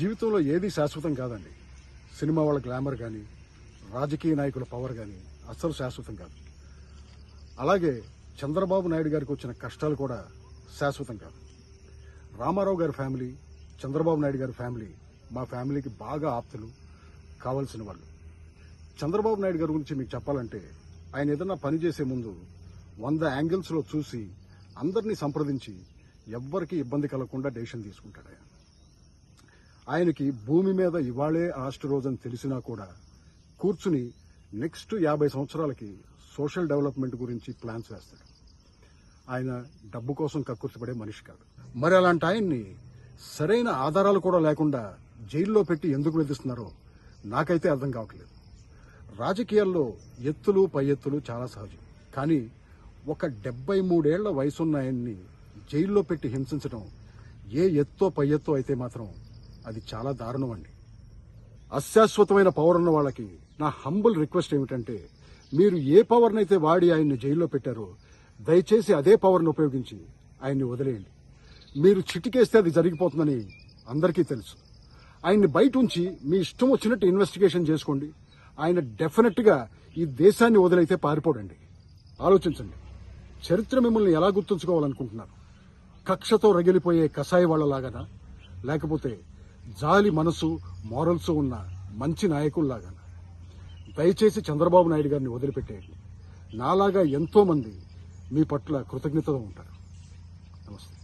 జీవితంలో ఏది శాశ్వతం కాదండి. సినిమా వాళ్ళ గ్లామర్ కానీ రాజకీయ నాయకుల పవర్ కానీ అస్సలు శాశ్వతం కాదు. అలాగే చంద్రబాబు నాయుడు గారికి వచ్చిన కష్టాలు కూడా శాశ్వతం కాదు. రామారావు గారి ఫ్యామిలీ చంద్రబాబు నాయుడు గారి ఫ్యామిలీ మా ఫ్యామిలీకి బాగా ఆప్తులు కావాల్సిన వాళ్ళు. చంద్రబాబు నాయుడు గారి గురించి మీకు చెప్పాలంటే ఆయన ఏదన్నా పని చేసే ముందు వంద యాంగిల్స్లో చూసి అందరినీ సంప్రదించి ఎవ్వరికీ ఇబ్బంది కలగకుండా డెసిషన్ తీసుకుంటాడు ఆయన. ఆయనకి భూమి మీద ఇవాళే లాస్ట్ రోజని తెలిసినా కూడా కూర్చుని నెక్స్ట్ యాభై సంవత్సరాలకి సోషల్ డెవలప్మెంట్ గురించి ప్లాన్స్ వేస్తాడు. ఆయన డబ్బు కోసం కక్కుర్తిపడే మనిషి కాదు. మరి అలాంటి ఆయన్ని సరైన ఆధారాలు కూడా లేకుండా జైల్లో పెట్టి ఎందుకు వెదిస్తున్నారో నాకైతే అర్థం కావట్లేదు. రాజకీయాల్లో ఎత్తులు పై ఎత్తులు చాలా సహజం. కానీ ఒక డెబ్బై మూడేళ్ళ వయసున్న ఆయన్ని జైల్లో పెట్టి హింసించడం ఏ ఎత్తో పై ఎత్తో అయితే మాత్రం అది చాలా దారుణం అండి అశాశ్వతమైన పవర్ ఉన్న వాళ్ళకి నా హంబుల్ రిక్వెస్ట్ ఏమిటంటే మీరు ఏ పవర్నైతే వాడి ఆయన్ని జైల్లో పెట్టారో దయచేసి అదే పవర్ను ఉపయోగించి ఆయన్ని వదిలేయండి. మీరు చిటికేస్తే అది జరిగిపోతుందని అందరికీ తెలుసు. ఆయన్ని బయట ఉంచి మీ ఇష్టం వచ్చినట్టు ఇన్వెస్టిగేషన్ చేసుకోండి. ఆయన డెఫినెట్గా ఈ దేశాన్ని వదిలైతే పారిపోడండి. ఆలోచించండి. చరిత్ర మిమ్మల్ని ఎలా గుర్తుంచుకోవాలనుకుంటున్నారు? కక్షతో రగిలిపోయే కషాయ వాళ్ళలాగానా? లేకపోతే జాలి మనసు మోరల్స్ ఉన్న మంచి నాయకుల్లాగా దయచేసి చంద్రబాబు నాయుడు గారిని వదిలిపెట్టేయండి. నాలాగా ఎంతోమంది మీ పట్ల కృతజ్ఞతతో ఉంటారు. నమస్తే.